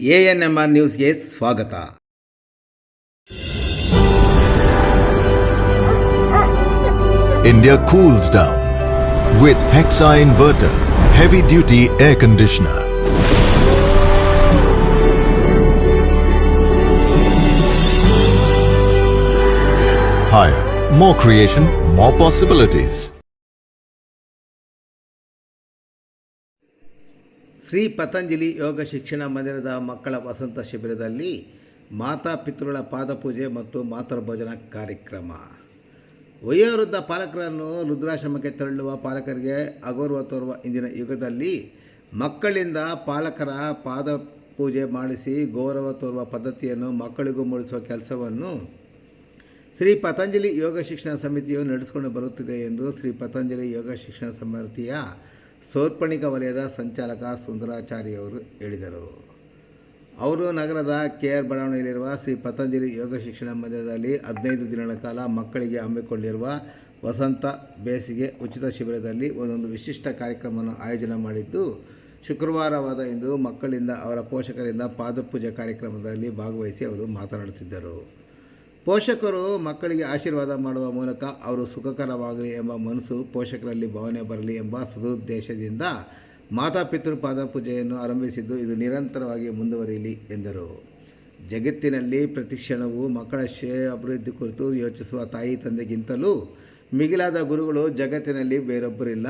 A N M R ನ್ಯೂಸ್ಗೆ ಸ್ವಾಗತ India cools down with Hexa Inverter Heavy Duty Air Conditioner. Higher, more creation, more possibilities. Shri Patanjali ಯೋಗ ಶಿಕ್ಷಣ ಮಂದಿರದ ಮಕ್ಕಳ ವಸಂತ ಶಿಬಿರದಲ್ಲಿ ಮಾತಾ ಪಿತೃಗಳ ಪಾದಪೂಜೆ ಮತ್ತು ಮಾತೃಭೋಜನ ಕಾರ್ಯಕ್ರಮ. ವಯೋವೃದ್ಧ ಪಾಲಕರನ್ನು ರುದ್ರಾಶ್ರಮಕ್ಕೆ ತೆರಳುವ ಪಾಲಕರಿಗೆ ಅಗೌರವ ತೋರುವ ಇಂದಿನ ಯುಗದಲ್ಲಿ ಮಕ್ಕಳಿಂದ ಪಾಲಕರ ಪಾದ ಪೂಜೆ ಮಾಡಿಸಿ ಗೌರವ ತೋರುವ ಪದ್ಧತಿಯನ್ನು ಮಕ್ಕಳಿಗೂ ಮೂಡಿಸುವ ಕೆಲಸವನ್ನು ಶ್ರೀ ಪತಂಜಲಿ ಯೋಗ ಶಿಕ್ಷಣ ಸಮಿತಿಯು ನಡೆಸಿಕೊಂಡು ಬರುತ್ತಿದೆ ಎಂದು ಶ್ರೀ ಪತಂಜಲಿ ಯೋಗ ಶಿಕ್ಷಣ ಸಮಿತಿಯ ಸೌರ್ಪಣಿಕ ವಲಯದ ಸಂಚಾಲಕ ಸುಂದರಾಚಾರ್ಯವರು ಹೇಳಿದರು. ಅವರು ನಗರದ ಕೆ ಆರ್ ಬಡಾವಣೆಯಲ್ಲಿರುವ ಶ್ರೀ ಪತಂಜಲಿ ಯೋಗ ಶಿಕ್ಷಣ ಮಂದಿರದಲ್ಲಿ ಹದಿನೈದು ದಿನಗಳ ಕಾಲ ಮಕ್ಕಳಿಗೆ ಹಮ್ಮಿಕೊಂಡಿರುವ ವಸಂತ ಬೇಸಿಗೆ ಉಚಿತ ಶಿಬಿರದಲ್ಲಿ ಒಂದೊಂದು ವಿಶಿಷ್ಟ ಕಾರ್ಯಕ್ರಮವನ್ನು ಆಯೋಜನೆ ಮಾಡಿದ್ದು, ಶುಕ್ರವಾರವಾದ ಇಂದು ಮಕ್ಕಳಿಂದ ಅವರ ಪೋಷಕರಿಂದ ಪಾದಪೂಜೆ ಕಾರ್ಯಕ್ರಮದಲ್ಲಿ ಭಾಗವಹಿಸಿ ಅವರು ಮಾತನಾಡುತ್ತಿದ್ದರು. ಪೋಷಕರು ಮಕ್ಕಳಿಗೆ ಆಶೀರ್ವಾದ ಮಾಡುವ ಮೂಲಕ ಅವರು ಸುಖಕರವಾಗಲಿ ಎಂಬ ಮನಸ್ಸು ಪೋಷಕರಲ್ಲಿ ಭಾವನೆ ಬರಲಿ ಎಂಬ ಸದುದ್ದೇಶದಿಂದ ಮಾತಾಪಿತೃ ಪಾದಪೂಜೆಯನ್ನು ಆರಂಭಿಸಿದ್ದು ಇದು ನಿರಂತರವಾಗಿ ಮುಂದುವರಿಯಲಿ ಎಂದರು. ಜಗತ್ತಿನಲ್ಲಿ ಪ್ರತಿ ಕ್ಷಣವು ಮಕ್ಕಳ ಶ್ರೇಯ ಅಭಿವೃದ್ಧಿ ಕುರಿತು ಯೋಚಿಸುವ ತಾಯಿ ತಂದೆಗಿಂತಲೂ ಮಿಗಿಲಾದ ಗುರುಗಳು ಜಗತ್ತಿನಲ್ಲಿ ಬೇರೊಬ್ಬರಿಲ್ಲ.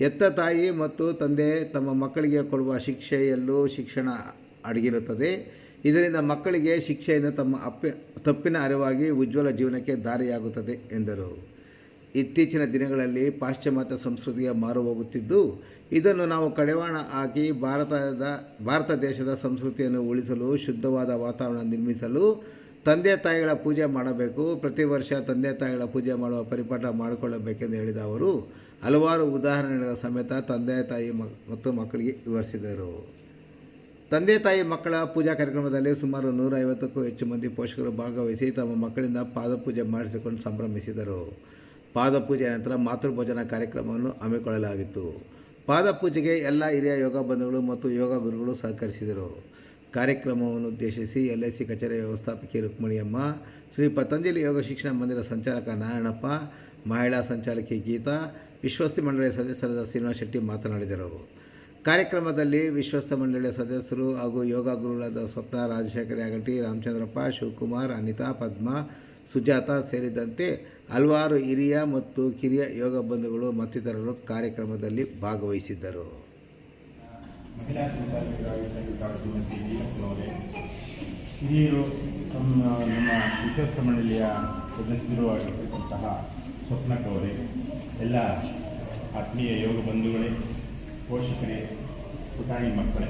ಎತ್ತ ತಾಯಿ ಮತ್ತು ತಂದೆ ತಮ್ಮ ಮಕ್ಕಳಿಗೆ ಕೊಡುವ ಶಿಕ್ಷೆಯಲ್ಲೂ ಶಿಕ್ಷಣ ಅಡಗಿರುತ್ತದೆ. ಇದರಿಂದ ಮಕ್ಕಳಿಗೆ ಶಿಕ್ಷೆಯಿಂದ ತಮ್ಮ ಅಪ್ಪಿ ತಪ್ಪಿನ ಅರಿವಾಗಿ ಉಜ್ವಲ ಜೀವನಕ್ಕೆ ದಾರಿಯಾಗುತ್ತದೆ ಎಂದರು. ಇತ್ತೀಚಿನ ದಿನಗಳಲ್ಲಿ ಪಾಶ್ಚಿಮಾತ್ಯ ಸಂಸ್ಕೃತಿಯ ಮಾರು ಹೋಗುತ್ತಿದ್ದು, ಇದನ್ನು ನಾವು ಕಡಿವಾಣ ಹಾಕಿ ಭಾರತದ, ಭಾರತ ದೇಶದ ಸಂಸ್ಕೃತಿಯನ್ನು ಉಳಿಸಲು, ಶುದ್ಧವಾದ ವಾತಾವರಣ ನಿರ್ಮಿಸಲು ತಂದೆ ತಾಯಿಗಳ ಪೂಜೆ ಮಾಡಬೇಕು. ಪ್ರತಿ ವರ್ಷ ತಂದೆ ತಾಯಿಗಳ ಪೂಜೆ ಮಾಡುವ ಪರಿಪಾಠ ಮಾಡಿಕೊಳ್ಳಬೇಕೆಂದು ಹೇಳಿದ ಅವರು, ಹಲವಾರು ಉದಾಹರಣೆಗಳ ಸಮೇತ ತಂದೆ ತಾಯಿ ಮತ್ತು ಮಕ್ಕಳಿಗೆ ವಿವರಿಸಿದರು. ತಂದೆ ತಾಯಿ ಮಕ್ಕಳ ಪೂಜಾ ಕಾರ್ಯಕ್ರಮದಲ್ಲಿ ಸುಮಾರು ನೂರ ಐವತ್ತಕ್ಕೂ ಹೆಚ್ಚು ಮಂದಿ ಪೋಷಕರು ಭಾಗವಹಿಸಿ ತಮ್ಮ ಮಕ್ಕಳಿಂದ ಪಾದಪೂಜೆ ಮಾಡಿಸಿಕೊಂಡು ಸಂಭ್ರಮಿಸಿದರು. ಪಾದಪೂಜೆ ನಂತರ ಮಾತೃಭೋಜನ ಕಾರ್ಯಕ್ರಮವನ್ನು ಹಮ್ಮಿಕೊಳ್ಳಲಾಗಿತ್ತು. ಪಾದಪೂಜೆಗೆ ಎಲ್ಲ ಹಿರಿಯ ಯೋಗ ಬಂಧುಗಳು ಮತ್ತು ಯೋಗ ಗುರುಗಳು ಸಹಕರಿಸಿದರು. ಕಾರ್ಯಕ್ರಮವನ್ನು ಉದ್ದೇಶಿಸಿ ಎಲ್ ಐ ಸಿ ಕಚೇರಿ ವ್ಯವಸ್ಥಾಪಕಿ ರುಕ್ಮಣಿಯಮ್ಮ ಶ್ರೀ ಪತಂಜಲಿ ಯೋಗ ಶಿಕ್ಷಣ ಮಂದಿರ ಸಂಚಾಲಕ ನಾರಾಯಣಪ್ಪ, ಮಹಿಳಾ ಸಂಚಾಲಕಿ ಗೀತಾ, ವಿಶ್ವಸ್ತಿ ಮಂಡಳಿಯ ಸದಸ್ಯರಾದ ಶ್ರೀನಿವಾಸ ಶೆಟ್ಟಿ ಮಾತನಾಡಿದರು. ಕಾರ್ಯಕ್ರಮದಲ್ಲಿ ವಿಶ್ವಸ್ತ ಮಂಡಳಿಯ ಸದಸ್ಯರು ಹಾಗೂ ಯೋಗ ಗುರುಗಳಾದ ಸ್ವಪ್ನ, ರಾಜಶೇಖರ ಅಗಟಿ ರಾಮಚಂದ್ರಪ್ಪ, ಶಿವಕುಮಾರ್, ಅನಿತಾ, ಪದ್ಮ, ಸುಜಾತ ಸೇರಿದಂತೆ ಹಲವಾರು ಹಿರಿಯ ಮತ್ತು ಕಿರಿಯ ಯೋಗ ಬಂಧುಗಳು ಮತ್ತಿತರರು ಕಾರ್ಯಕ್ರಮದಲ್ಲಿ ಭಾಗವಹಿಸಿದ್ದರು. ಹಿರಿಯರು ನಮ್ಮ ವಿಶ್ವಸ್ತ ಮಂಡಳಿಯ ಸದಸ್ಯರು ಆಗಿರ್ತಕ್ಕಂತಹ ಎಲ್ಲ ಆತ್ಮೀಯ ಯೋಗ ಬಂಧುಗಳೇ ಪೋಷಕರೇ ಪುಟಾಣಿ ಮಕ್ಕಳೇ.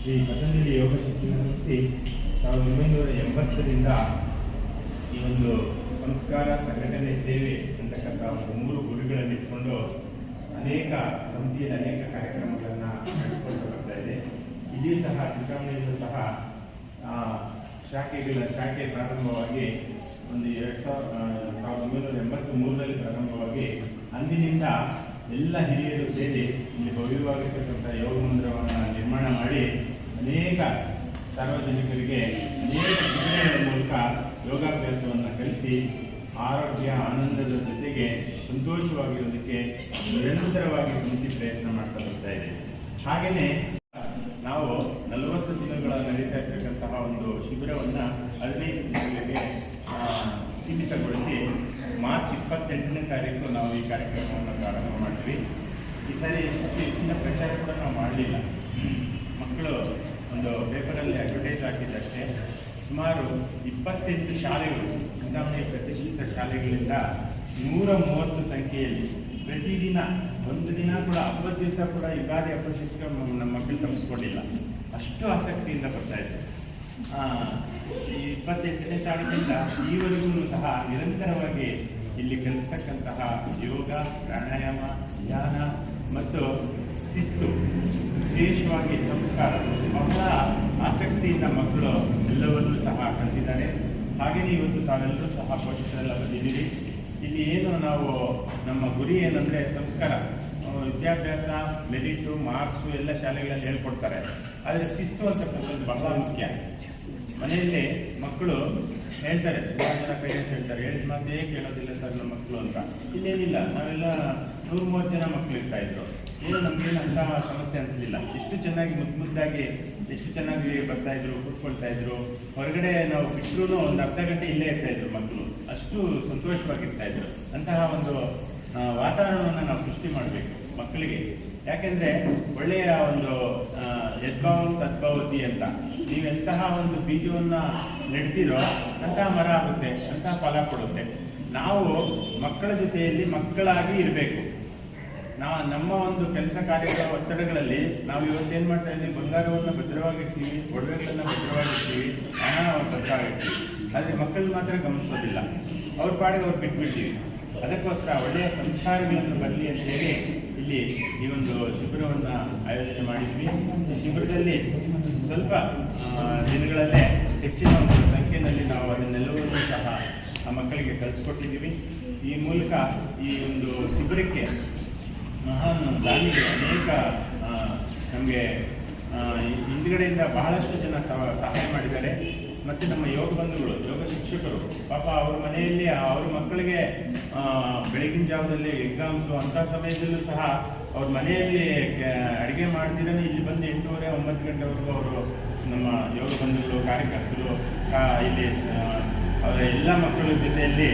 ಶ್ರೀ ಪತಂಜಲಿ ಯೋಗ ಶಿಕ್ಷಣ ಸಂಸ್ಥೆ ಸಾವಿರದ ಒಂಬೈನೂರ ಎಂಬತ್ತರಿಂದ ಈ ಒಂದು ಸಂಸ್ಕಾರ ಸಂಘಟನೆ ಸೇವೆ ಅಂತಕ್ಕಂಥ ಒಂದು ಮೂರು ಗುರಿಗಳನ್ನು ಇಟ್ಕೊಂಡು ಅನೇಕ ಸಂಸ್ಥೆಯಲ್ಲಿ ಅನೇಕ ಕಾರ್ಯಕ್ರಮಗಳನ್ನು ನಡೆಸಿಕೊಂಡು ಬರ್ತಾ ಇದೆ. ಇಲ್ಲಿಯೂ ಸಹ ಚಿಂತಾಮಣಿಯಲ್ಲೂ ಸಹ ಶಾಖೆಗಳ ಶಾಖೆ ಪ್ರಾರಂಭವಾಗಿ ಒಂದು ಎರಡು ಸಾವಿರ ಆ, ಸಾವಿರದ ಒಂಬೈನೂರ ಎಂಬತ್ತು ಮೂರರಲ್ಲಿ ಪ್ರಾರಂಭವಾಗಿ ಅಂದಿನಿಂದ ಎಲ್ಲ ಹಿರಿಯರು ಸೇರಿ ಇಲ್ಲಿ ಭವ್ಯವಾಗಿರ್ತಕ್ಕಂಥ ಯೋಗ ಮಂದಿರವನ್ನು ನಿರ್ಮಾಣ ಮಾಡಿ ಅನೇಕ ಸಾರ್ವಜನಿಕರಿಗೆ ಅನೇಕ ಯೋಜನೆಗಳ ಮೂಲಕ ಯೋಗಾಭ್ಯಾಸವನ್ನು ಕಲಿಸಿ ಆರೋಗ್ಯ, ಆನಂದದ ಜೊತೆಗೆ ಸಂತೋಷವಾಗಿರೋದಕ್ಕೆ ನಿರಂತರವಾಗಿ ಸಮಿತಿ ಪ್ರಯತ್ನ ಮಾಡ್ತಾ ಬರ್ತಾ ಇದೆ. ಹಾಗೆಯೇ ನಾವು ನಲವತ್ತು ದಿನಗಳ ನಡೀತಾ ಇರ್ತಕ್ಕಂತಹ ಒಂದು ಶಿಬಿರವನ್ನು ಹದಿನೈದು ದಿನಗಳಿಗೆ ಆ, ಸೀಮಿತಗೊಳಿಸಿ ಮಾರ್ಚ್ ಇಪ್ಪತ್ತೆಂಟನೇ ತಾರೀಕು ನಾವು ಈ ಕಾರ್ಯಕ್ರಮವನ್ನು ಪ್ರಾರಂಭ ಮಾಡ್ತೀವಿ ಈ ಸಾರಿ ಎಷ್ಟು ಹೆಚ್ಚಿನ ಪ್ರಚಾರ ಕೂಡ ನಾವು ಮಾಡಲಿಲ್ಲ. ಮಕ್ಕಳು ಒಂದು ಪೇಪರಲ್ಲಿ ಅಡ್ವರ್ಟೈಸ್ ಹಾಕಿದ್ದಷ್ಟೇ. ಸುಮಾರು ಇಪ್ಪತ್ತೆಂಟು ಶಾಲೆಗಳು ಚಿಂತಾಮಣಿ ಪ್ರತಿಷ್ಠಿತ ಶಾಲೆಗಳಿಂದ ನೂರ ಮೂವತ್ತು ಸಂಖ್ಯೆಯಲ್ಲಿ ಪ್ರತಿದಿನ, ಒಂದು ದಿನ ಕೂಡ, ಹಬ್ಬದ ದಿವಸ ಕೂಡ ಯುಗಾದಿ ಹಬ್ಬ ಶಿಸ್ಕ ನಮ್ಮ ಮಕ್ಕಳು ತಪ್ಪಿಸ್ಕೊಂಡಿಲ್ಲ. ಅಷ್ಟು ಆಸಕ್ತಿಯಿಂದ ಬರ್ತಾ ಇದೆ ಈ ಇಪ್ಪತ್ತೆಂಟನೇ ತಾರೀಕಿಂದ ಈವರೆಗೂ ಸಹ ನಿರಂತರವಾಗಿ ಇಲ್ಲಿ ಕಲಿಸ್ತಕ್ಕಂತಹ ಯೋಗ, ಪ್ರಾಣಾಯಾಮ, ಧ್ಯಾನ ಮತ್ತು ಶಿಸ್ತು ವಿಶೇಷವಾಗಿ ಸಂಸ್ಕಾರ. ಬಹಳ ಆಸಕ್ತಿಯಿಂದ ಮಕ್ಕಳು ಎಲ್ಲವನ್ನೂ ಸಹ ಕಲಿತಿದ್ದಾರೆ. ಹಾಗೆಯೇ ಇವತ್ತು ತಾವೆಲ್ಲರೂ ಸಹ ಪೋಷಕರೆಲ್ಲ ಬಂದಿದ್ದೀರಿ. ಇಲ್ಲಿ ಏನು ನಾವು ನಮ್ಮ ಗುರಿ ಏನಂದರೆ ಸಂಸ್ಕಾರ. ವಿದ್ಯಾಭ್ಯಾಸ, ಮೆರಿಟು, ಮಾರ್ಕ್ಸು ಎಲ್ಲ ಶಾಲೆಗಳಲ್ಲಿ ಹೇಳ್ಕೊಡ್ತಾರೆ. ಆದರೆ ಶಿಸ್ತು ಅಂತಕ್ಕಂಥದ್ದು ಬಹಳ ಮುಖ್ಯ. ಮನೆಯಲ್ಲಿ ಮಕ್ಕಳು ಹೇಳ್ತಾರೆ, ತುಂಬ ಜನ ಪೇರೆಂಟ್ಸ್ ಹೇಳ್ತಾರೆ, ಹೇಳಿದ ಮಾತೇ ಕೇಳೋದಿಲ್ಲ ಸರ್ ನಮ್ಮ ಮಕ್ಕಳು ಅಂತ. ಇಲ್ಲೇನಿಲ್ಲ, ನಾವೆಲ್ಲ ನೂರು ಮೂವತ್ತು ಜನ ಮಕ್ಕಳು ಇರ್ತಾ ಇದ್ರು. ಏನು ನಮ್ಗೇನು ಅಂತ ಸಮಸ್ಯೆ ಅನಿಸಲಿಲ್ಲ. ಎಷ್ಟು ಚೆನ್ನಾಗಿ ಮುದ್ದು ಮುದ್ದಾಗಿ ಎಷ್ಟು ಚೆನ್ನಾಗಿ ಬರ್ತಾ ಇದ್ರು, ಕೂತ್ಕೊಳ್ತಾ ಇದ್ರು. ಹೊರಗಡೆ ನಾವು ಬಿಟ್ಟರು ಒಂದು ಅರ್ಧ ಗಂಟೆ ಇಲ್ಲೇ ಇರ್ತಾ ಇದ್ರು ಮಕ್ಕಳು ಅಷ್ಟು ಸಂತೋಷವಾಗಿರ್ತಾ ಇದ್ರು. ಅಂತಹ ಒಂದು ವಾತಾವರಣವನ್ನು ನಾವು ಸೃಷ್ಟಿ ಮಾಡಬೇಕು ಮಕ್ಕಳಿಗೆ ಯಾಕೆಂದ್ರೆ ಒಳ್ಳೆಯ ಒಂದು ಯದ್ಭಾವ ತದ್ಭವತಿ ಅಂತ. ನೀವೆಂತಹ ಒಂದು ಬೀಜವನ್ನ ನೆಡ್ತೀರೋ ಅಂತಹ ಮರ ಆಗುತ್ತೆ, ಅಂತಹ ಫಲ ಕೊಡುತ್ತೆ. ನಾವು ಮಕ್ಕಳ ಜೊತೆಯಲ್ಲಿ ಮಕ್ಕಳಾಗಿ ಇರಬೇಕು. ನಾ ನಮ್ಮ ಒಂದು ಕೆಲಸ ಕಾರ್ಯಗಳ ಒತ್ತಡಗಳಲ್ಲಿ ನಾವು ಇವತ್ತು ಏನು ಮಾಡ್ತಾ ಇದ್ದೀವಿ? ಬಂಗಾರವನ್ನು ಭದ್ರವಾಗಿರ್ತೀವಿ ಒಡವೆಗಳನ್ನ ಭದ್ರವಾಗಿರ್ತೀವಿ ಹಣ ಭದ್ರವಾಗಿರ್ತೀವಿ ಆದರೆ ಮಕ್ಕಳು ಮಾತ್ರ ಗಮನಿಸೋದಿಲ್ಲ. ಅವ್ರ ಪಾಡಿಗೆ ಅವ್ರು ಬಿಟ್ಬಿಡ್ತೀವಿ. ಅದಕ್ಕೋಸ್ಕರ ಒಳ್ಳೆಯ ಸಂಸ್ಕಾರಗಳನ್ನು ಬರಲಿ ಅಂತ ಹೇಳಿ ಇಲ್ಲಿ ಈ ಒಂದು ಶಿಬಿರವನ್ನು ಆಯೋಜನೆ ಮಾಡಿದ್ವಿ. ಈ ಶಿಬಿರದಲ್ಲಿ ಸ್ವಲ್ಪ ದಿನಗಳಲ್ಲೇ ಹೆಚ್ಚಿನ ಒಂದು ಸಂಖ್ಯೆಯಲ್ಲಿ ನಾವು ಅದನ್ನೆಲ್ಲವನ್ನೂ ಸಹ ಆ ಮಕ್ಕಳಿಗೆ ಕಲಿಸ್ಕೊಟ್ಟಿದ್ದೀವಿ ಈ ಮೂಲಕ ಈ ಒಂದು ಶಿಬಿರಕ್ಕೆ ಮಹಾನ್ ದಾನಿಗಳು ಅನೇಕ ನಮಗೆ ಹಿಂದ್ಗಡೆಯಿಂದ ಬಹಳಷ್ಟು ಜನ ಸಹ- ಸಹಾಯ ಮಾಡಿದ್ದಾರೆ. ಮತ್ತು ನಮ್ಮ ಯೋಗ ಬಂಧುಗಳು, ಯೋಗ ಶಿಕ್ಷಕರು, ಪಾಪ ಅವ್ರ ಮನೆಯಲ್ಲಿ, ಅವ್ರ ಮಕ್ಕಳಿಗೆ ಬೆಳಗಿನ ಜಾವದಲ್ಲಿ ಎಕ್ಸಾಮ್ಸು ಅಂಥ ಸಮಯದಲ್ಲೂ ಸಹ ಅವ್ರ ಮನೆಯಲ್ಲಿ ಅಡುಗೆ ಮಾಡ್ತಿರೋ ಇಲ್ಲಿ ಬಂದು ಎಂಟೂವರೆ, ಒಂಬತ್ತು ಗಂಟೆವರೆಗೂ ಅವರು ನಮ್ಮ ಯೋಗ ಬಂಧುಗಳು, ಕಾರ್ಯಕರ್ತರು ಇಲ್ಲಿ ಅವರ ಎಲ್ಲ ಮಕ್ಕಳ ಜೊತೆಯಲ್ಲಿ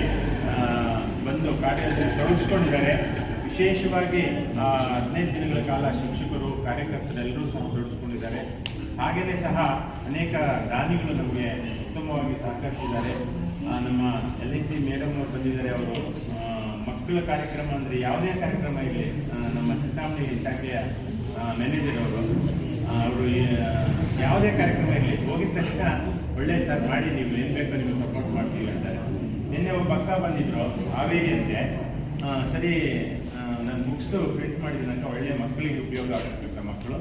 ಬಂದು ಕಾರ್ಯದಲ್ಲಿ ತೊಡಗಿಸ್ಕೊಂಡಿದ್ದಾರೆ. ವಿಶೇಷವಾಗಿ ಹದಿನೈದು ದಿನಗಳ ಕಾಲ ಶಿಕ್ಷಕರು ಕಾರ್ಯಕರ್ತರೆಲ್ಲರೂ ಸಹ ತೊಡಗಿಸ್ಕೊಂಡಿದ್ದಾರೆ ಹಾಗೆಯೇ ಸಹ ಅನೇಕ ದಾನಿಗಳು ನಮಗೆ ಉತ್ತಮವಾಗಿ ಸಹಕರಿಸಿದ್ದಾರೆ. ನಮ್ಮ ಎಲ್ ಐ ಸಿ ಮೇಡಮ್ ಅವರು ಬಂದಿದ್ದಾರೆ, ಅವರು ಮಕ್ಕಳ ಕಾರ್ಯಕ್ರಮ ಅಂದರೆ ಯಾವುದೇ ಕಾರ್ಯಕ್ರಮ ಇರಲಿ ನಮ್ಮ ಚಿಂತಾಮಣಿ ಇಲಾಖೆಯ ಮ್ಯಾನೇಜರ್ ಅವರು ಅವರು ಯಾವುದೇ ಕಾರ್ಯಕ್ರಮ ಇರಲಿ, ಹೋಗಿದ ತಕ್ಷಣ ಒಳ್ಳೆ ಸರ್ ಮಾಡಿ, ನೀವು ಏನು ಬೇಕೋ ನಿಮಗೆ ಸಪೋರ್ಟ್ ಮಾಡ್ತೀವಿ ಅಂತಾರೆ. ನಿನ್ನೆ ಒಬ್ಬ ಅಕ್ಕ ಬಂದಿದ್ರು, ಹಾವೇರಿ ಅಂತೆ. ಸರಿ ಬುಕ್ಸ್ ಪ್ರಿಂಟ್ ಮಾಡಿದ ಒಳ್ಳೆಯ ಮಕ್ಕಳಿಗೆ ಉಪಯೋಗ ಆಗುತ್ತೆ ಮಕ್ಕಳು.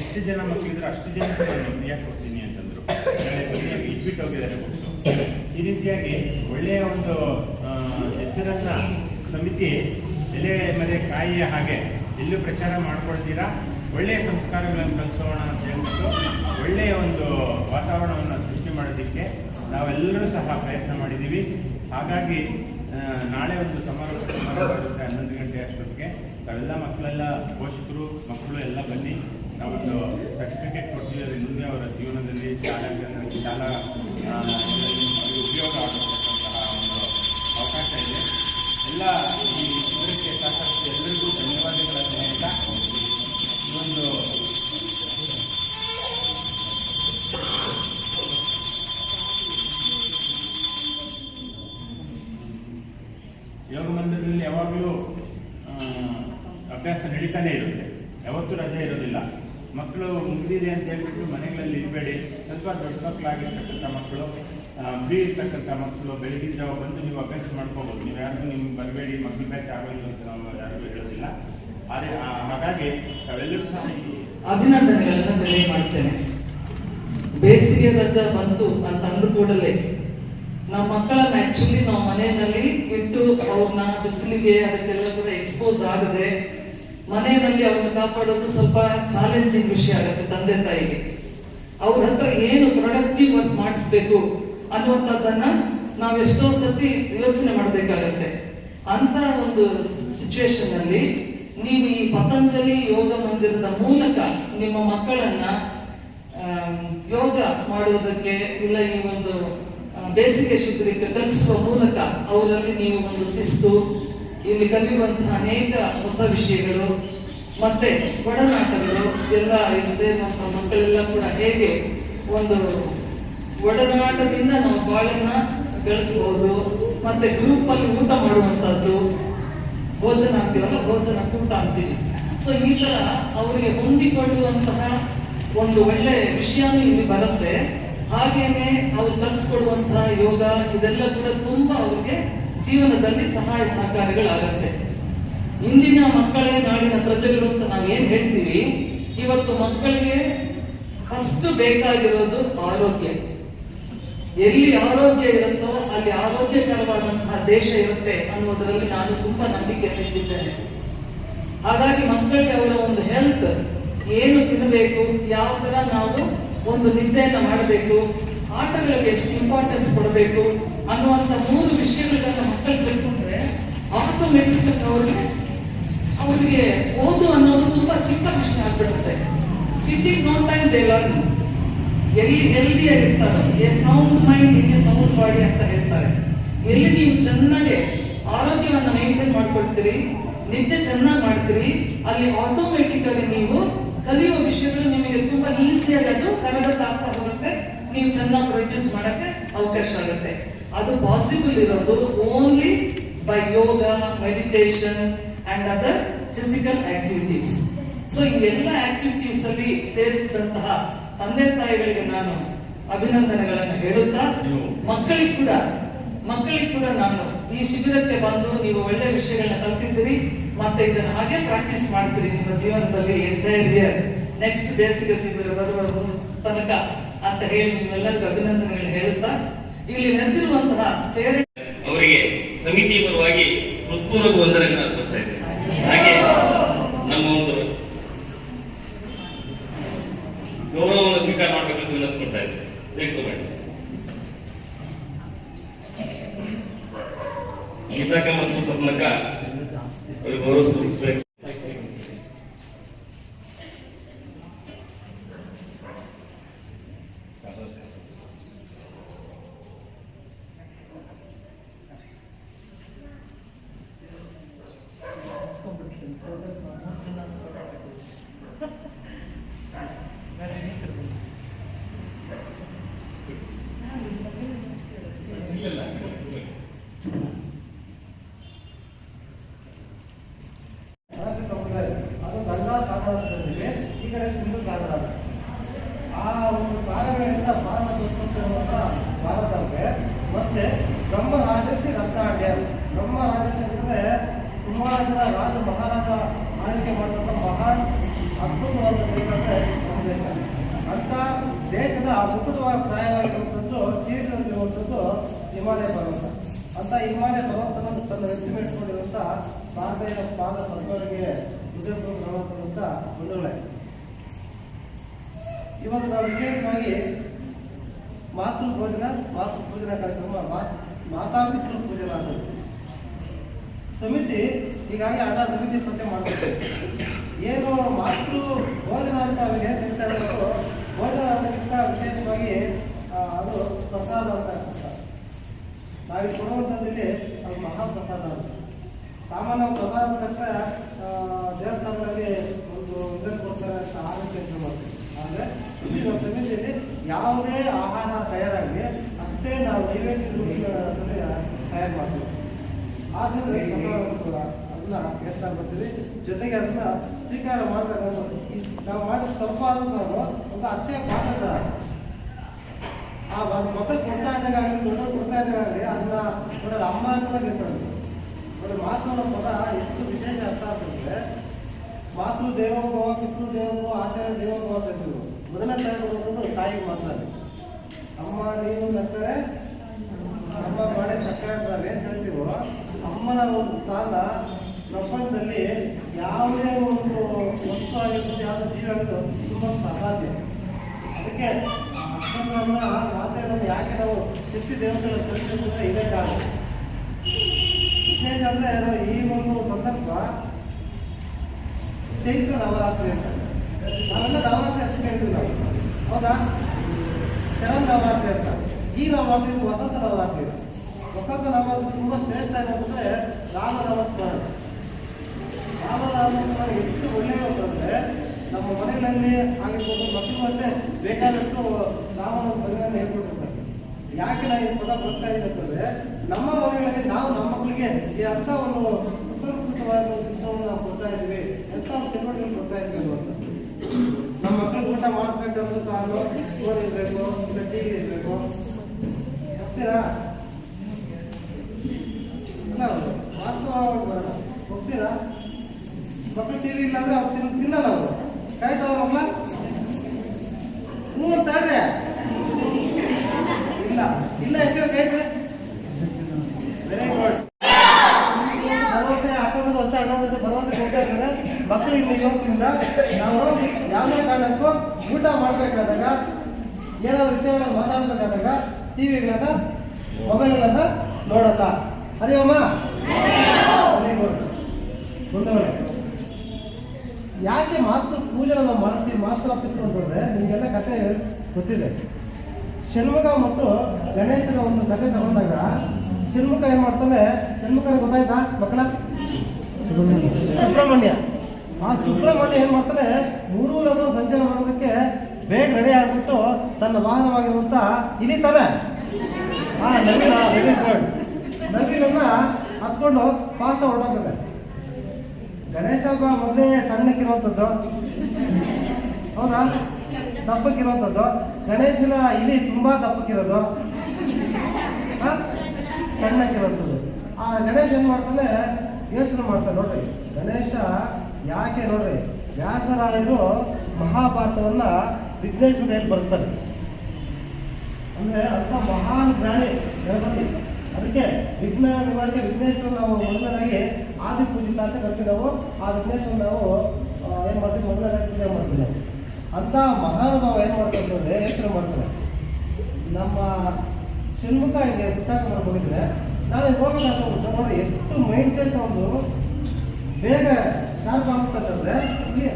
ಎಷ್ಟು ಜನ ಮಕ್ಕಳಿದ್ರೆ ಅಷ್ಟು ಜನ ನಾನು ಕೊಡ್ತೀನಿ ಅಂತಂದ್ರು. ಇಟ್ಬಿಟ್ಟು ಹೋಗಿದ್ದಾರೆ ಬುಕ್ಸು ಈ ರೀತಿಯಾಗಿ ಒಳ್ಳೆಯ ಒಂದು ಹೆಸರನ್ನು ಸಮಿತಿ ಎಲೆ ಮನೆ ಕಾಯಿಯ ಹಾಗೆ ಎಲ್ಲೂ ಪ್ರಚಾರ ಮಾಡ್ಕೊಳ್ತೀರಾ? ಒಳ್ಳೆಯ ಸಂಸ್ಕಾರಗಳನ್ನು ಕಲಿಸೋಣ ಅಂತ ಹೇಳ್ಬಿಟ್ಟು ಒಳ್ಳೆಯ ಒಂದು ವಾತಾವರಣವನ್ನು ಸೃಷ್ಟಿ ಮಾಡೋದಕ್ಕೆ ನಾವೆಲ್ಲರೂ ಸಹ ಪ್ರಯತ್ನ ಮಾಡಿದ್ದೀವಿ. ಹಾಗಾಗಿ ನಾಳೆ ಒಂದು ಸಮಾರೋಪ ತಾವೆಲ್ಲ ಮಕ್ಕಳೆಲ್ಲ ಪೋಷಕರು, ಮಕ್ಕಳು ಎಲ್ಲ ಬನ್ನಿ. ನಾವೊಂದು ಸರ್ಟಿಫಿಕೇಟ್ ಕೊಡ್ತೀವಿ. ಮುಂದೆ ಅವರ ಜೀವನದಲ್ಲಿ ಶಾಲಾ ಶಾಲಾ ಉಪಯೋಗ ಆಗತಕ್ಕಂತಹ ಒಂದು ಅವಕಾಶ ಇದೆ. ಎಲ್ಲ ಈ ಶಿಬಿರಕ್ಕೆ ಸಾಕಷ್ಟು ಎಲ್ಲರಿಗೂ ಧನ್ಯವಾದಗಳನ್ನು ಹೇಳ್ತಾ ಒಂದು ಯೋಗ ಮಂದಿರದಲ್ಲಿ ಯಾವಾಗಲೂ ಅಭ್ಯಾಸ ನಡೀತಾನೆ ಇರುತ್ತೆ. ಯಾವತ್ತೂ ರಜೆ ಇರೋದಿಲ್ಲ. ಮಕ್ಕಳು ಮುಗಿದಿದೆ ಅಂತ ಹೇಳ್ಬಿಟ್ಟು ಮನೆಗಳಲ್ಲಿ ಇರಬೇಡಿ. ಸ್ವಲ್ಪ ದೊಡ್ಡ ಮಕ್ಕಳಾಗಿರ್ತಕ್ಕಂಥ ಮಕ್ಕಳು ಫ್ರೀ ಇರ್ತಕ್ಕಂಥ ಮಕ್ಕಳು ಬೆಳಗಿನ ಜಾವ ಬಂದು ನೀವು ಅಭ್ಯಾಸ ಮಾಡ್ಕೋಬೋದು. ನೀವು ಯಾರಿಗೂ ನಿಮ್ಗೆ ಬರಬೇಡಿ ಮಕ್ಕಳು ಬ್ಯಾಚ್ ಆಗೋಲ್ಲ ಅಂತ ನಾವು ಯಾರಿಗೂ ಹೇಳೋದಿಲ್ಲ. ಆದರೆ ಹಾಗಾಗಿ ತಾವೆಲ್ಲರೂ ಸಹ ಅಭಿನಂದನೆಗಳನ್ನು ಬೆಳೆ ಮಾಡ್ತೇನೆ. ಬೇಸಿಗೆ ರಜಾ ಬಂತು ಅಂತ ಅಂದ ಕೂಡಲೇ ನಮ್ಮ ಮಕ್ಕಳನ್ನ ಆಕ್ಚುಲಿ ನಾವು ಮನೆಯಲ್ಲಿ ಇಟ್ಟು ಅವ್ರನ್ನ ಬಿಸಿಲಿಗೆ ಅದಕ್ಕೆಲ್ಲ ಕೂಡ ಎಕ್ಸ್ಪೋಸ್ ಆಗದೆ ಮನೆಯಲ್ಲಿ ಅವ್ರನ್ನ ಕಾಪಾಡೋದು ಸ್ವಲ್ಪ ಚಾಲೆಂಜಿಂಗ್ ವಿಷಯ ಆಗುತ್ತೆ ತಂದೆ ತಾಯಿಗೆ. ಅವ್ರ ಹತ್ರ ಏನು ಪ್ರೊಡಕ್ಟಿವ್ ವರ್ಕ್ ಮಾಡಿಸ್ಬೇಕು ಅನ್ನುವಂಥದ್ದನ್ನ ನಾವೆಷ್ಟೋ ಸತಿ ಯೋಚನೆ ಮಾಡಬೇಕಾಗತ್ತೆ. ಅಂತ ಒಂದು ಸಿಚುವೇಶನ್ ಅಲ್ಲಿ ನೀವು ಈ ಪತಂಜಲಿ ಯೋಗ ಮಂದಿರದ ಮೂಲಕ ನಿಮ್ಮ ಮಕ್ಕಳನ್ನ ಯೋಗ ಮಾಡುವುದಕ್ಕೆ ಇಲ್ಲ ಈ ಒಂದು ಬೇಸಿಗೆ ಶಿಬಿರಕ್ಕೆ ಕಲಿಸುವ ಮೂಲಕ ಅವರಲ್ಲಿ ನೀವು ಒಂದು ಶಿಸ್ತು ಇಲ್ಲಿ ಕಲಿಯುವಂತಹ ಅನೇಕ ಹೊಸ ವಿಷಯಗಳು, ಮತ್ತೆ ಒಡನಾಟಗಳು ಎಲ್ಲ ಇರುತ್ತೆ. ನಮ್ಮ ಮಕ್ಕಳೆಲ್ಲ ಕೂಡ ಹೇಗೆ ಒಂದು ಒಡನಾಟದಿಂದ ನಾವು ಬಾಳನ್ನ ಬೆಳೆಸಬಹುದು ಮತ್ತೆ ಗ್ರೂಪ್ ಅಲ್ಲಿ ಊಟ ಮಾಡುವಂತಹದ್ದು, ಭೋಜನ ಅಂತೀವಲ್ಲ ಭೋಜನ ಕೂಟ ಅಂತೀವಿ. ಸೊ ಈ ತರ ಅವರಿಗೆ ಹೊಂದಿಕೊಳ್ಳುವಂತಹ ಒಂದು ಒಳ್ಳೆ ವಿಷಯನೂ ಇಲ್ಲಿ ಬರುತ್ತೆ. ಹಾಗೇನೆ ಅವ್ರು ಕಲಿಸ್ಕೊಡುವಂತಹ ಯೋಗ, ಇದೆಲ್ಲ ಕೂಡ ತುಂಬಾ ಅವ್ರಿಗೆ ಜೀವನದಲ್ಲಿ ಸಹಾಯ ಸಹಕಾರಿಗಳಾಗತ್ತೆ. ಇಂದಿನ ಮಕ್ಕಳೇ ನಾಡಿನ ಪ್ರಜೆಗಳು ಅಂತ ನಾವು ಏನ್ ಹೇಳ್ತೀವಿ, ಇವತ್ತು ಮಕ್ಕಳಿಗೆ ಫಸ್ಟ್ ಬೇಕಾಗಿರೋದು ಆರೋಗ್ಯ. ಎಲ್ಲಿ ಆರೋಗ್ಯ ಇರುತ್ತೋ ಅಲ್ಲಿ ಆರೋಗ್ಯಕರವಾದಂತಹ ದೇಶ ಇರುತ್ತೆ ಅನ್ನೋದರಲ್ಲಿ ನಾನು ತುಂಬಾ ನಂಬಿಕೆ ಹೆಚ್ಚಿದ್ದೇನೆ. ಹಾಗಾಗಿ ಮಕ್ಕಳಿಗೆ ಅವರ ಒಂದು ಹೆಲ್ತ್ ಏನು ತಿನ್ನಬೇಕು ಯಾವ ತರ ನಾವು ಒಂದು ನಿದ್ದೆಯನ್ನು ಮಾಡಬೇಕು, ಆಟಗಳಿಗೆ ಎಷ್ಟು ಇಂಪಾರ್ಟೆನ್ಸ್ ಕೊಡಬೇಕು ಅನ್ನುವಂತ ಮೂರು ವಿಷಯಗಳನ್ನ ಮಕ್ಕಳು ತಿಳ್ಕೊಂಡ್ರೆ ಆಟೋಮೆಟಿಕ್ ಅವ್ರಿಗೆ ಅವರಿಗೆ ಓದು ಅನ್ನೋದು ತುಂಬಾ ಚಿಕ್ಕ ಪ್ರಶ್ನೆ ಆಗ್ಬಿಡುತ್ತೆ. Sitting no time they learn ಎಲ್ಲಿ ಹೆಲ್ದಿಯಾಗಿರ್ತಾರೆ ಎ ಸೌಂಡ್ ಮೈಂಡ್ ಹಿಂಗೆ ಸೌಂಡ್ ಬಾಡಿ ಅಂತ ಹೇಳ್ತಾರೆ. ಎಲ್ಲಿ ನೀವು ಚೆನ್ನಾಗಿ ಆರೋಗ್ಯವನ್ನು ಮೇಂಟೈನ್ ಮಾಡ್ಕೊಳ್ತೀರಿ, ನಿದ್ದೆ ಚೆನ್ನಾಗಿ ಮಾಡ್ತೀರಿ, ಅಲ್ಲಿ ಆಟೋಮೆಟಿಕ್ ಆಗಿ ನೀವು ಕಲಿಯುವ ವಿಷಯಗಳು ನಿಮಗೆ ತುಂಬಾ ಈಸಿಯಾಗಿ ಅದು ಕರಗತ ಆಗ್ತಾ ಹೋಗುತ್ತೆ. ನೀವು ಚೆನ್ನಾಗಿ ಪ್ರೊಡ್ಯೂಸ್ ಮಾಡಕ್ಕೆ ಅವಕಾಶ ಆಗುತ್ತೆ. ಅದು ಪಾಸಿಬಲ್ ಇರೋದು only by yoga meditation and other physical activities so ಈ ಎಲ್ಲ ಆಕ್ಟಿವಿಟೀಸ್ ಅಲ್ಲಿ ಸೇರಿಸಿದಂತಹ ತಂದೆ ತಾಯಿಗಳಿಗೆ ನಾನು ಅಭಿನಂದನೆಗಳನ್ನು ಹೇಳುತ್ತಾ ಮಕ್ಕಳಿಗೆ ಕೂಡ ಮಕ್ಕಳಿಗೆ ಕೂಡ ನಾನು ಈ ಶಿಬಿರಕ್ಕೆ ಬಂದು ನೀವು ಒಳ್ಳೆ ವಿಷಯಗಳನ್ನ ಕಲ್ತಿದ್ದೀರಿ ಮತ್ತೆ ಇದನ್ನ ಹಾಗೆ ಪ್ರಾಕ್ಟೀಸ್ ಮಾಡ್ತೀರಿ ನಿಮ್ಮ ಜೀವನದಲ್ಲಿ ಎಂಟೈರ್ ನೆಕ್ಸ್ಟ್ ಬೇಸಿಗೆ ಶಿಬಿರ ಬರುವ ತನಕ ಅಂತ ಹೇಳಿ ನಿಮ್ಮೆಲ್ಲರಿಗೂ ಅಭಿನಂದನೆಗಳು ಹೇಳುತ್ತಾ ಇಲ್ಲಿ ನಡೆದಿರುವಂತಹ ಅವರಿಗೆ ಸಮಿತಿ ಪರವಾಗಿ ಹೃತ್ಪೂರ್ವಕ ವಂದನೆಗಳನ್ನು ಅರ್ಪಿಸ್ತಾ ಇದ್ದೇನೆ. ಹಾಗೆ ನಮ್ಮ ಒಂದು ಗೌರವವನ್ನು ಸ್ವೀಕಾರ ಮಾಡಬೇಕು ವಿನಸ್ಕೊಳ್ತಾ ಇದ್ದೇನೆ. ಬೇಕು ಮಾಡಿ ಗೀತಾಕ ಮತ್ತು ಸ್ವಪ್ನಕ ಅವರು ಗೌರವ ಸೂಚಿಸಬೇಕು ಅದು ಗಂಗಾ ಸಾಗರದಲ್ಲಿ ಈ ಕಡೆ ಸಿಂಧು ಸಾಗರ ಆ ಒಂದು ಸಾಗರಗಳಿಂದ ಭಾರತ ಉತ್ಪತ್ತಿರುವಂತ ಭಾರತಕ್ಕೆ ಮತ್ತೆ ಬ್ರಹ್ಮ ರಾಜರ್ಷಿ ರತ್ನಾಡ್ಯ ಬ್ರಹ್ಮ ರಾಜರ್ಷಿ ಅಂದ್ರೆ ಸುಮಾರು ಜನ ರಾಜ ಮಹಾರಾಜ ಆಳ್ವಿಕೆ ಮಾಡುವಂತ ಮಹಾನ್ ಅದ್ಭುತವಾದ ದೇಶ ಅಂದ್ರೆ ನಮ್ಮ ದೇಶ ಅಂತ ದೇಶದ ಅದ್ಭುತವಾಗಿ ಪ್ರಾಯವಾಗಿರುವಂಥದ್ದು ತೀರ್ಥದಲ್ಲಿರುವಂಥದ್ದು ಹಿಮಾಲಯ ಪರ್ವತ ಅಂತ ಹಿಮಾಲಯ ಪರ್ವತವನ್ನು ತನ್ನ ವ್ಯಕ್ತಿ ಇಟ್ಕೊಂಡಿರುವಂತ ಭಾರತೀಯ ಪಾದ ಪದ್ಮರಿಗೆ ಉದಯಪುರ ಪರ್ವತದಂತ ಬಂಧುಗಳೇ ಇವತ್ತು ನಾವು ವಿಶೇಷವಾಗಿ ಮಾತೃ ಭೋಜನ, ಮಾತೃ ಪೂಜನ ಕಾರ್ಯಕ್ರಮ ಮಾತಾಪಿತೃ ಪೂಜನ ಅಂತ ಸಮಿತಿ, ಹೀಗಾಗಿ ಆಟ ಸಮಿತಿ ಸತ್ಯ ಮಾಡ್ತಾರೆ ಏನು ಮಾತೃ ಭೋಜನ ಅಂತ ಅವ್ರಿಗೆ ತಿಳಿಸ್ತಾ ಇರೋದು, ಭೋಜನ ವಿಶೇಷವಾಗಿ ಅದು ಪ್ರಸಾದ ಅಂತ. ನಾವಿಲ್ಲಿ ಕೊಡುವಂಥದ್ದಲ್ಲಿ ಅದು ಮಹಾಪ್ರಸಾದ ಅಂತ. ಸಾಮಾನ್ಯ ಪ್ರಸಾದ ತಕ್ಷಣ ದೇವಸ್ಥಾನದಲ್ಲಿ ಒಂದು ಇದನ್ನು ಕೊಡ್ತಾರೆ ಅಂತ ಆರೋಗ್ಯ ಮಾಡ್ತೀವಿ. ಆದರೆ ಇಲ್ಲಿ ನಮ್ಮ ಸಮಿತಿಯಲ್ಲಿ ಯಾವುದೇ ಆಹಾರ ತಯಾರಾಗಲಿ ಅಷ್ಟೇ ನಾವು ನೈವೇದ್ಯ ತಯಾರು ಮಾಡ್ತೀವಿ. ಆದ್ರೆ ಅದನ್ನ ಕೇಳ್ತಾ ಬರ್ತೀವಿ ಜೊತೆಗೆ ಅದನ್ನ ಸ್ವೀಕಾರ ಮಾಡಿದಾಗ ನಾವು ಮಾಡಿದ ತಪ್ಪಾದ್ರೂ ನಾವು ಒಂದು ಅಕ್ಷಯ ಪಾತ್ರ ಆ ಮಕ್ಕಳು ಕೊಡ್ತಾ ಇದ್ದಾಗ ಆಗಲಿ ದೊಡ್ಡವ್ರು ಕೊಡ್ತಾ ಆಗಲಿ, ಅದನ್ನ ನೋಡೋದು ಅಮ್ಮ ಅಂತ ನಿಂತು ನೋಡಿ ಮಾತು ಪದ ಎಷ್ಟು ವಿಶೇಷ ಅರ್ಥ ಆಗ್ತದೆ ಮಾತೃ ದೇವೋಭವ ಪಿತೃ ದೇವೋಭವ ಆಚಾರ ದೇವೋಭವ ಅಂತ ಮೊದಲ ಮೊದಲನೇ ಕೊಡೋದು ತಾಯಿಗೆ ಮಾತಾಡಿ ಅಮ್ಮ, ನೀನು ಅಂತಾರೆ ಅಮ್ಮ ಮಾಡಿ ಸಕ್ಕರೆ ಅಂತ ನಾವೇನ್ ಹೇಳ್ತೀವೋ, ಅಮ್ಮನ ಒಂದು ಕಾಲ ಪ್ರಪಂಚದಲ್ಲಿ ಯಾವುದೇ ಒಂದು ವಸ್ತು ಆಗಿರ್ಬೋದು ಯಾವುದೇ ಜೀವ ಆಗಿರ್ಬೋದು ತುಂಬ ಸಾಧ್ಯ ಅದಕ್ಕೆ ಅಮ್ಮನ ಮಾತಾಡೋದು ಯಾಕೆ ನಾವು ಶಕ್ತಿ ದೇವತೆಗಳ ಕಲಿಸಿದ್ರೆ ಇದೇ ಕಾರಣ? ವಿಶೇಷ ಅಂದ್ರೆ ಈ ಒಂದು ಸಂದರ್ಭ ಚೈತ್ರ ನವರಾತ್ರಿ ಅಂತ. ನಾವೆಲ್ಲ ನವರಾತ್ರಿ ಅಷ್ಟು ಕೇಳ್ತೀವಿ ನಾವು. ಹೌದಾ? ಶರಣ ನವರಾತ್ರಿ ಅಂತ. ಈ ನವರಾತ್ರಿ ವಸಂತ ನವರಾತ್ರಿ. ವಸಂತ ನವರಾತ್ರಿ ತುಂಬ ಶ್ರೇಷ್ಠ ಏನಂದ್ರೆ ರಾಮ ನಮಸ್ಕಾರ. ರಾಮ ನಮಸ್ಕಾರ ಎಷ್ಟು ಒಳ್ಳೆಯದು ಅಂತಂದ್ರೆ ನಮ್ಮ ಮನೆಯಲ್ಲಿ ಆಗಿರ್ಬೋದು ಮತ್ತೆ ಬೇಕಾದಷ್ಟು ರಾಮನ ಮನೆಗಳನ್ನು ಹೇಳ್ಕೊಟ್ಟಿರ್ತಾರೆ. ಯಾಕೆ ನಾನು ಈ ಪದ ಬರ್ತಾ ಇದೆ ಅಂತಂದ್ರೆ ನಮ್ಮ ಮನೆಗಳಲ್ಲಿ ನಾವು ನಮ್ಮ ಮಕ್ಕಳಿಗೆ ಈ ಅರ್ಥವನ್ನು ಸುಸಂಸ್ಕೃತವಾದ ಶಿಕ್ಷಣವನ್ನು ನಾವು ಕೊಡ್ತಾ ಇದ್ದೀವಿ. ಚಟುವಟಿಕೆ ಕೊಡ್ತಾ ಇದ್ದೀವಿ ಅಂತ ನಮ್ಮ ಮಕ್ಕಳು ಊಟ ಮಾಡಿಸ್ಬೇಕಂದ್ರೆ ಸಾಕು ಫೋನ್ ಇರಬೇಕು ಇಲ್ಲ ಟಿವಿ ಇರಬೇಕು ಹೋಗ್ತೀರಾ? ಅಲ್ಲ ವಾಸ್ತವವಾಗಿ ಬರೋಣ ಹೋಗ್ತೀರಾ ಮಕ್ಕಳು ಟಿವಿ ಇಲ್ಲ ಅಂದ್ರೆ ಅವ್ರು ತಿನ್ ತಿನ್ನಲ್ಲ ಅವರು ಕಾಯ್ತಾವ ಮಕ್ಕಳ ಹ್ಞೂ ಅಂತ ಹೇಳ್ರೆ ಇಲ್ಲ ಇಲ್ಲ ಎಷ್ಟು ಕಾಯ್ತಾರೆ ವೆರಿ ಗುಡ್ ಭರವಸೆ ಕೊಡ್ತಾ ಇದ್ದಾರೆ. ಮಕ್ಕಳು ಇಲ್ಲಿ ಇರೋದ್ರಿಂದ ನಾವು ಯಾವುದೇ ಕಾರಣಕ್ಕೂ ಊಟ ಮಾಡಬೇಕಾದಾಗ, ಏನಾದ್ರು ವಿಷಯಗಳನ್ನ ಮಾತಾಡಬೇಕಾದಾಗ, ಟಿವಿಗಳನ್ನ, ಮೊಬೈಲ್ಗಳನ್ನ ನೋಡಲ್ಲ. ಅದೇ ಅಮ್ಮ? ಯಾಕೆ ಮಾತೃ ಪೂಜೆ ನಾವು ಮಾಡ್ತೀವಿ ಮಾತ್ರ ಅಂತಂದ್ರೆ ನಿಮಗೆಲ್ಲ ಕತೆ ಗೊತ್ತಿದೆ. ಷಣ್ಮುಖ ಮತ್ತು ಗಣೇಶನ ಒಂದು ಕತೆ ತಗೊಂಡಾಗ ಷಣ್ಮುಖ ಏನ್ ಮಾಡ್ತಾನೆ ಷಣ್ಮುಖ ಗೊತ್ತಾಯ್ತಾ ಮಕ್ಕಳ? ಸುಬ್ರಹ್ಮಣ್ಯ. ಆ ಸುಬ್ರಹ್ಮಣ್ಯ ಏನ್ ಮಾಡ್ತಾರೆ ಮೂರು ಲೋಕ ಸಂಚಾರ ಮಾಡೋದಕ್ಕೆ ಬೇಗ ರೆಡಿ ಆಗ್ಬಿಟ್ಟು ತನ್ನ ವಾಹನವಾಗಿರುವಂತ ತಲೆ ಆ ನವಿಲ ಗುಡ್ ನವೀನನ್ನ ಹತ್ಕೊಂಡು ಪಾಸ್ ಹೊರಡೋದ್ರೆ ಗಣೇಶ ಹಬ್ಬ ಮೊದಲೇ ಸಣ್ಣಕ್ಕಿರುವಂಥದ್ದು ಹೌದಾ? ದಪ್ಪಕ್ಕಿರುವಂಥದ್ದು ಗಣೇಶನ ಇಲಿ ತುಂಬಾ ದಪ್ಪಕ್ಕಿರೋದು? ಸಣ್ಣಕ್ಕಿರುವಂಥದ್ದು ಆ ಗಣೇಶ ಏನ್ ಮಾಡ್ತಾನೆ? ಯೋಚನೆ ಮಾಡ್ತಾರೆ ನೋಡ್ರಿ. ಗಣೇಶ ಯಾಕೆ ನೋಡ್ರಿ? ವ್ಯಾಸರಾಯರು ಮಹಾಭಾರತವನ್ನ ವಿಘ್ನೇಶ್ವರ ಮೇಲೆ ಬರ್ತಾರೆ ಅಂದ್ರೆ ಅಂತ ಮಹಾನ್ ಜ್ಞಾನಿ ಗಣಪತಿ ಅದಕ್ಕೆ ವಿಘ್ನ ನಿವಾರಣೆ ವಿಘ್ನೇಶ್ವರ ನಾವು ಮೊದಲನಾಗಿ ಆದಿ ಪೂಜಿತ ಅಂತ ಕರಿತೀವಿ ಆ ವಿಘ್ನೇಶ್ವರ ನಾವು ಏನು ಮಾಡ್ತೀವಿ? ಮೊದಲನಾಗಿ ಪೂಜೆ ಮಾಡ್ತೀವಿ. ನಾವು ಅಂತ ಮಹಾನುಭಾವ ಏನ್ ಮಾಡ್ತಾರೆ ಅಂದರೆ ಯೋಚನೆ ಮಾಡ್ತಾರೆ ನಮ್ಮ ಶಿಲ್ಮುಖ ಹಿಂಗೆ ಸುತ್ತಾಕ ಹೋಗಿದ್ರೆ ನಾನು ಅಂತ ನೋಡಿ. ಎಷ್ಟು ಸೆಟ್ ಅವರು ಬೇಗ ಶಾರ್ಪ್ ಆಗ್ಬೇಕಂತಂದ್ರೆ ಇಲ್ಲಿ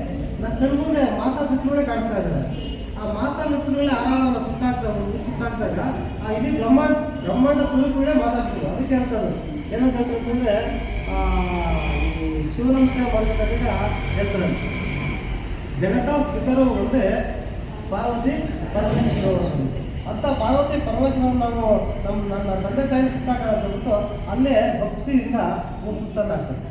ನನ್ನ ಕಣ್ಮುಂದೆ ಮಾತಾ ಸುತ್ತಲೇ ಕಾಣ್ತಾ ಇದ್ದಾರೆ. ಆ ಮಾತಾ ಸುತ್ತಲೇ ಆರಾಮ ಸುತ್ತಾಗ್ತಾ ಸುತ್ತಾಗ್ದಾಗ ಆ ಇಡೀ ಬ್ರಹ್ಮಾಂಡ ಬ್ರಹ್ಮಾಂಡ ಕೂಡ ಮಾತಾಡ್ತೀವಿ ಅದಕ್ಕೆ ಹೇಳ್ತಾರೆ. ಏನಂತ ಹೇಳ್ಬೇಕಂದ್ರೆ ಆ, ಈ ಶಿವನಮಸ್ಕಾರ ಮಾಡ್ಬೇಕಾದಾಗ ಹೇಳ್ತಾರೆ. ಜನತಾ ಪಿತರು ಒಂದೇ ಪಾರ್ವತಿ ಪರಮೇಶ್ವರ ಅಂತ ಪಾರ್ವತಿ ಪರಮೇಶ್ವರ ನಾವು ನಮ್ಮ ನನ್ನ ತಂದೆ ತಾಯಿ ಸುತ್ತಾಕ ಅಲ್ಲೇ ಭಕ್ತಿಯಿಂದ ಮುಕ್ತನಾಗ್ತದೆ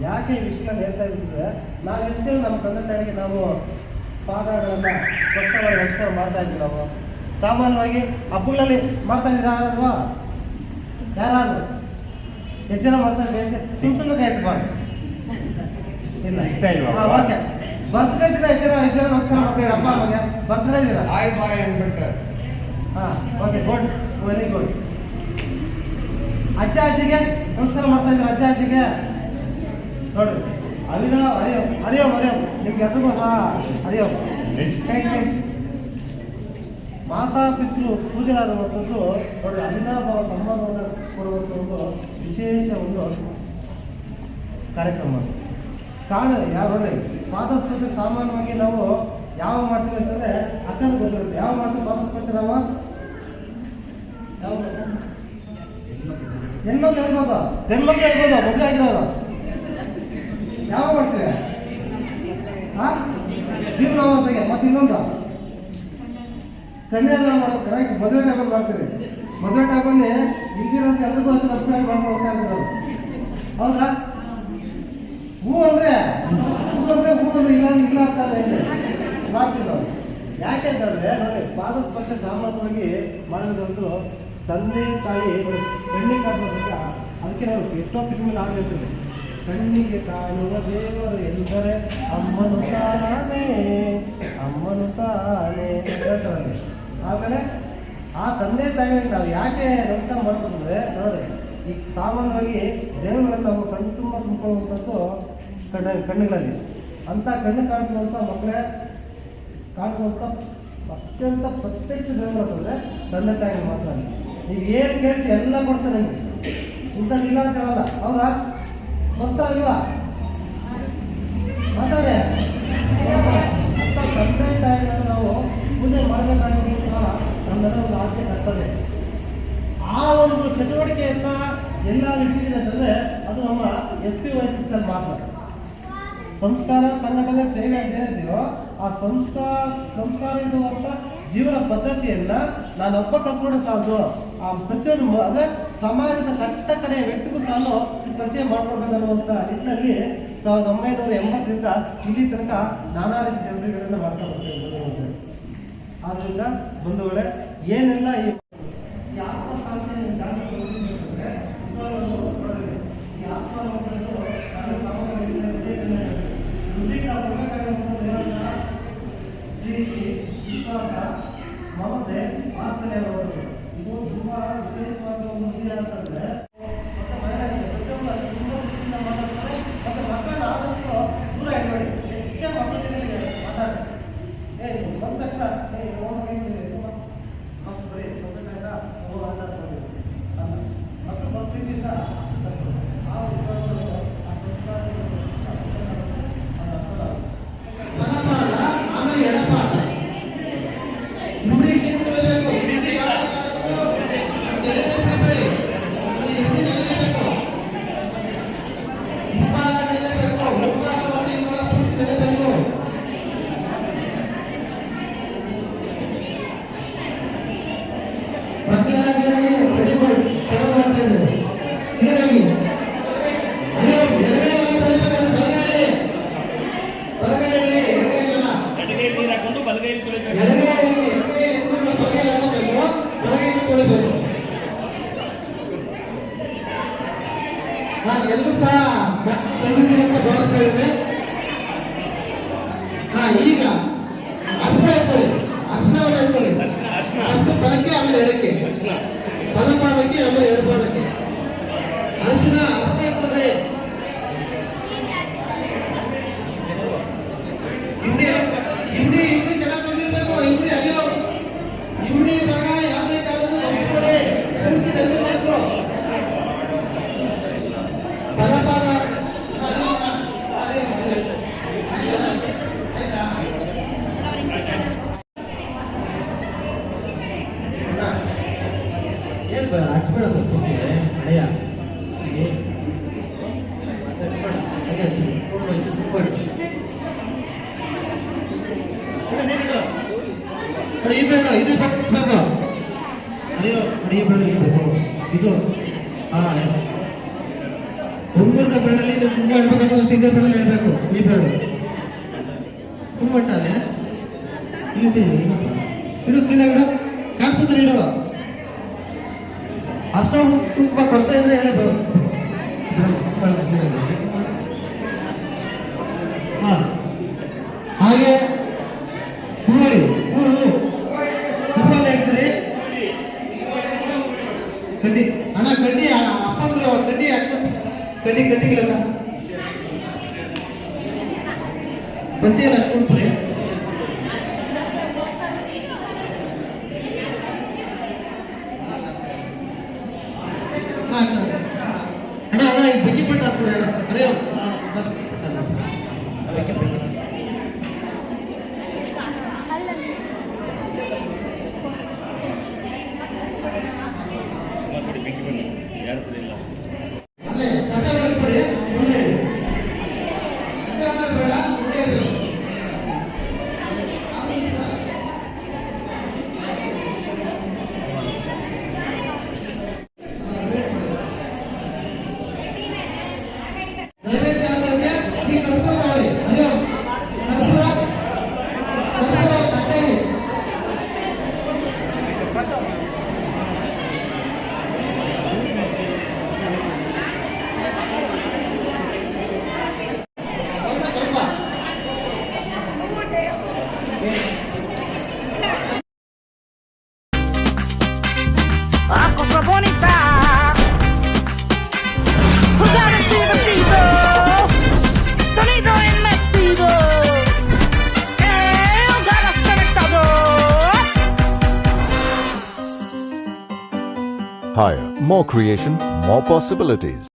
ಯಾಕೆ ಈ ವಿಷಯ ಹೇಳ್ತಾ ಇದ್ದರೆ ನಾವು ಎಷ್ಟೇ ನಮ್ಮ ತಂದೆ ತಾಯಿಗೆ ನಾವು ಪಾದಗಳನ್ನ ಸ್ವಚ್ಛವಾಗಿ ರಕ್ಷಣೆ ಮಾಡ್ತಾ ಇದ್ವಿ ನಾವು. ಸಾಮಾನ್ಯವಾಗಿ ಹಬ್ಬಗಳಲ್ಲಿ ಮಾಡ್ತಾ ಇದ್ದೀರಾ ಅಲ್ವಾ ಯಾರಾದ್ರು? ಎಷ್ಟು ಜನ ಮಾಡ್ತಾ ಇದ್ದೀವಿ ಸುಮ್ ಸುಮ್ಮನೆ ಆಯ್ತು ಬಾ ಇಲ್ಲ. ಇಷ್ಟ ಇಲ್ಲ. ಓಕೆ ಬರ್ತ್ಡೇ ದಿನ ಎಷ್ಟು ಜನ ಎಷ್ಟು ಜನ ನಮಸ್ಕಾರ ಮಾಡ್ತೀರಾ ಅಪ್ಪ ಅಮ್ಮಗೆ ಬರ್ತ್ಡೇ ದಿನ? ಹಾಯ್ ಬಾಯ್ ಅಂದ್ಬಿಟ್ಟು. ಹಾ ಓಕೆ ಗುಡ್ ವೆರಿ ಗುಡ್ ಅಜ್ಜ ಅಜ್ಜಿಗೆ ನಮಸ್ಕಾರ ಮಾಡ್ತಾ ಇದ್ದಾರೆ ಅಜ್ಜ ಅಜ್ಜಿಗೆ. ನೋಡ್ರಿ ಅವಿನ ಅರಿಯೋ ಅರಿಯೋ ಅರಿಯೋ ನಿಮ್ಗೆ ಎಲ್ರಿಗೂ ಸಹ ಅರಿಯೋ ಮಾತಾ ಪಿತೃ ಪೂಜೆಗಾದಂಥದ್ದು ನೋಡಿ ಅವಿನಾಭಾವ ಸಂಬಂಧವನ್ನು ಕೊಡುವಂಥ ಒಂದು ವಿಶೇಷ ಒಂದು ಕಾರ್ಯಕ್ರಮ. ಕಾಣ ಯಾರು ಯಾವ ನೋಡಿ ಪಾದಸ್ಪರ್ಶೆ ಸಾಮಾನ್ಯವಾಗಿ ನಾವು ಯಾವ ಮಾಡ್ತೀವಿ ಅಂತಂದ್ರೆ ಅಕ್ಕನ ಗೊತ್ತಿರುತ್ತೆ. ಯಾವ ಮಾತು ನಾವು ಯಾವ ಹೆಣ್ಮಕ್ಳು ಹೇಳ್ಬೋದ? ಹೆಣ್ಮಕ್ಳು ಹೇಳ್ಬೋದ? ಮದುವೆ ಆಗಿರೋರು ಯಾವ ಮಾಡ್ತೀವಿ ಜೀವನಾವಸ್ಥೆಗೆ ಮತ್ತೆ ಇನ್ನೊಂದ. ಕನ್ಯಾದಾನ ಮಾಡೋದು ಕರೆಕ್ಟ್. ಮದುವೆ ಟೈಮಲ್ಲಿ ಮಾಡ್ತೀವಿ ಮದುವೆ ಟೈಮಲ್ಲಿ ಹಿಂದಿರೋದು ಎಲ್ರಿಗೂ ಅಷ್ಟು ನಮಸ್ಕಾರ ಮಾಡ್ಕೊಂಡು ಹೋಗ್ತಾ ಇದ್ದಾರೆ ಹೌದಾ? ಹೂ ಅಂದ್ರೆ? ಹೂ ಅಂದ್ರೆ ಹೂ ಅಂದ್ರೆ ಇಲ್ಲ ಇಲ್ಲ ಅಂತ ಹೇಳಿ ಮಾಡ್ತೀವಿ ನಾವು ಯಾಕೆ ಅಂತಂದ್ರೆ, ನೋಡಿ ಪಾದ ಸ್ಪರ್ಶ ಸಾಮಾನ್ಯವಾಗಿ ಮಾಡೋದಂತೂ ತಂದೆ ತಾಯಿ ಕಣ್ಣಿಗೆ ಕಾಣೋದ್ರಿಂದ ಅದಕ್ಕೆ ನಾವು ಎಷ್ಟೋ ಫಿಲ್ಮಲ್ಲಿ ಆಗಿರ್ತೀವಿ ಕಣ್ಣಿಗೆ ಕಾಣುವ ದೇವರು ಎಂದರೆ ಅಮ್ಮನು ತಾನೇ ಅಮ್ಮನು ತಾನೇ ಹೇಳ್ತಾರೆ ಆಮೇಲೆ ಆ ತಂದೆ ತಾಯಿಗೆ ನಾವು ಯಾಕೆ ನಮಸ್ಕಾರ ಮಾಡ್ಕೊಂಡ್ರೆ, ನೋಡಿ, ಈ ಸಾಮಾನ್ಯವಾಗಿ ದೇವರುಗಳಲ್ಲಿ ನಾವು ಕಣ್ಣು ತುಂಬ ತುಂಬಿಕೊಳ್ಳುವಂಥದ್ದು ಕಣ್ಣ ಕಣ್ಣುಗಳಲ್ಲಿ. ಅಂಥ ಕಣ್ಣು ಕಾಣಿಸುವಂಥ ಮಕ್ಕಳೇ ಕಾಣಿಸುವಂಥ ಅತ್ಯಂತ ಪ್ರತ್ಯಕ್ಷ ದೇವರು ಅಂತಂದ್ರೆ ತಂದೆ ತಾಯಿ ಮಾತ್ರ ನೀವು ಏನು ಕೇಳ್ತಿ ಎಲ್ಲ ಕೊಡ್ತಾರೆ ನಿಮಗೆ. ಇಲ್ಲ ಅಂತ ಹೇಳಲ್ಲ. ಹೌದಾ? ಗೊತ್ತಾಗಿಲ್ವಾ ಮಾತಾಡಿ. ತಂದೆ ತಾಯಿಗಳನ್ನು ನಾವು ಪೂಜೆ ಮಾಡ್ಬೇಕಾಗಿ ನಮ್ಮೆಲ್ಲ ಒಂದು ಆಸೆ ಕಟ್ತದೆ ಆ ಒಂದು ಚಟುವಟಿಕೆಯನ್ನ ಎಲ್ಲ ಇಟ್ಟಿದೆ ಅಂತಂದ್ರೆ ಅದು ನಮ್ಮ ಎಸ್ ಪಿ ವೈ ಮಾತ್ರ. ಸಂಸ್ಕಾರ ಸಂಘಟನೆ ಸೇವೆ ಅಂತ ಏನಿದೆಯೋ ಆ ಸಂಸ್ಕಾರ ಸಂಸ್ಕಾರ ಎನ್ನುವಂತ ಜೀವನ ಪದ್ಧತಿಯನ್ನ ನಾನು ಒಪ್ಪ ಕಲ್ತ್ಕೊಂಡೆ ಸಾಲದು. ಆ ಪ್ರತಿಯೊಂದು ಅಂದ್ರೆ ಸಮಾಜದ ಕಟ್ಟ ಕಡೆಯ ವ್ಯಕ್ತಿಗೂ ಸಾಲು ಪರಿಚಯ ಮಾಡ್ಕೊಡ್ಬೇಕನ್ನುವಂತ ನಿಟ್ಟಿನಲ್ಲಿ ಸಾವಿರದ ಒಂಬೈನೂರ ಎಂಬತ್ತರಿಂದ ಇಲ್ಲಿ ತನಕ ನಾನಾ ರೀತಿ ಜನರಿಗಳನ್ನ ಮಾಡ್ತಾ ಬರ್ತೇವೆ ಆದ್ರಿಂದ ಬಂಧುಗಳೇ ಏನೆಲ್ಲ ಈ ಇದು ಬೇಕು ಅಯ್ಯೋ ಅಡಿಯ ಬೇಡ ಬೇಕು ಇದು ನೀವು ತುಂಬ ಹೇಳ್ಬೇಕಾದಷ್ಟು ಇದೇ ಬೆಳೆ ಹೇಳ್ಬೇಕು ಈ ಬೇಡ ತುಂಬ ತುಂಬ ಕೊರತೆ ಇದ್ರೆ ಹೇಳೋದು. ಹಾಗೆ? ಹೂಳಿ ಹೂವು ಹೂವಲ್ಲಿ ಹಾಕ್ತಾರೆ ಕಡ್ಡಿ, ಅಣ್ಣ, ಕಡ್ಡಿ ಅಪ್ಪಂದ್ರು ಕಡ್ಡಿ ಹಾಕ್ತಾರೆ. ಕಡ್ಡಿ ಕಟ್ಟಿಗೆ ಅಲ್ಲ ಬಂತಿಯಲ್ಲ ಹಚ್ಕೊಂಡ್ರಿ ఈ creation, more possibilities.